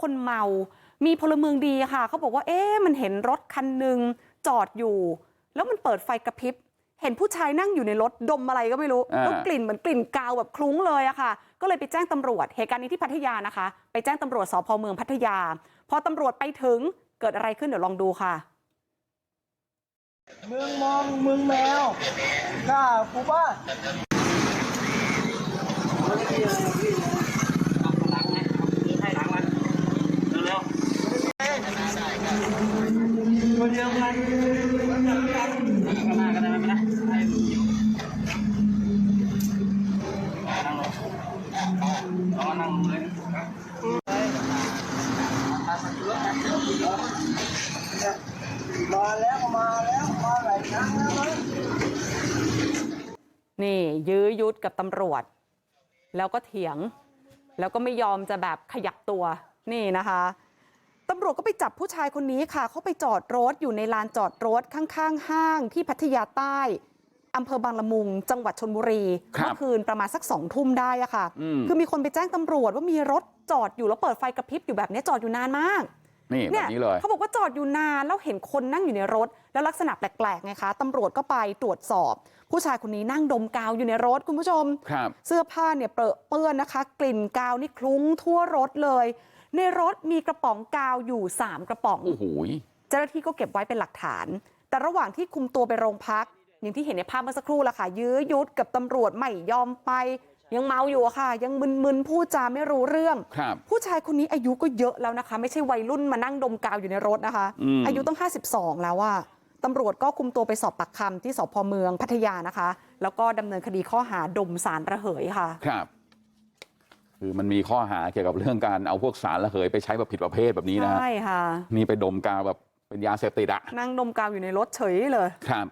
คนเมามีพลเมืองดีค่ะเขาบอกว่าเอ๊ะมันเห็นรถคันหนึ่งจอดอยู่แล้วมันเปิดไฟกระพริบเห็นผู้ชายนั่งอยู่ในรถดมอะไรก็ไม่รู้อ่าแล้วกลิ่นเหมือนกลิ่นกาวแบบคลุ้งเลยอะค่ะก็เลยไปแจ้งตำรวจเหตุการณ์นี้ที่พัทยานะคะไปแจ้งตำรวจสพเมืองพัทยาพอตำรวจไปถึงเกิดอะไรขึ้นเดี๋ยวลองดูค่ะเมืองมองเมืองแมวข้ากู บ้ามาแล้วมาแล้วมาหลายครั้งแล้วมั้งนี่ยื้อยุดกับตำรวจ แล้วก็เถียง แล้วก็ไม่ยอมจะแบบขยับตัวนี่นะคะ ตำรวจก็ไปจับผู้ชายคนนี้ค่ะเขาไปจอดรถอยู่ในลานจอดรถข้างๆห้างที่พัทยาใต้อำเภอบางละมุงจังหวัดชนบุรีครับเมื่อคืนประมาณสักสองทุ่มได้อะค่ะอืมคือมีคนไปแจ้งตำรวจว่ามีรถจอดอยู่แล้วเปิดไฟกระพริบอยู่แบบนี้จอดอยู่นานมากนี่แบบนี้เลยเขาบอกว่าจอดอยู่นานแล้วเห็นคนนั่งอยู่ในรถแล้วลักษณะแปลกๆไงคะตำรวจก็ไปตรวจสอบผู้ชายคนนี้นั่งดมกาวอยู่ในรถคุณผู้ชมครับเสื้อผ้าเนี่ยเปรอะเปื้อนนะคะกลิ่นกาวนี่คลุ้งทั่วรถเลย ในรถมีกระป๋องกาวอยู่3กระป๋องโอ้โหเจ้าหน้าที่ก็เก็บไว้เป็นหลักฐานแต่ระหว่างที่คุมตัวไปโรงพักอย่างที่เห็นในภาพเมื่อสักครู่ละค่ะยื้อยุดกับตำรวจไม่ยอมไปยังเมาอยู่อะค่ะยังมึนๆพูดจาไม่รู้เรื่องครับผู้ชายคนนี้อายุก็เยอะแล้วนะคะไม่ใช่วัยรุ่นมานั่งดมกาวอยู่ในรถนะคะอืมอายุต้อง52แล้วอะตำรวจก็คุมตัวไปสอบปากคำที่สพเมืองพัทยานะคะแล้วก็ดำเนินคดีข้อหาดมสารระเหยค่ะครับ คือมันมีข้อหาเกี่ยวกับเรื่องการเอาพวกสารระเหยไปใช้แบบผิดประเภทแบบนี้นะฮะใช่ค่ะนี่ไปดมกาวแบบเป็นยาเสพติดอะนั่งดมกาวอยู่ในรถเฉยเลยครับ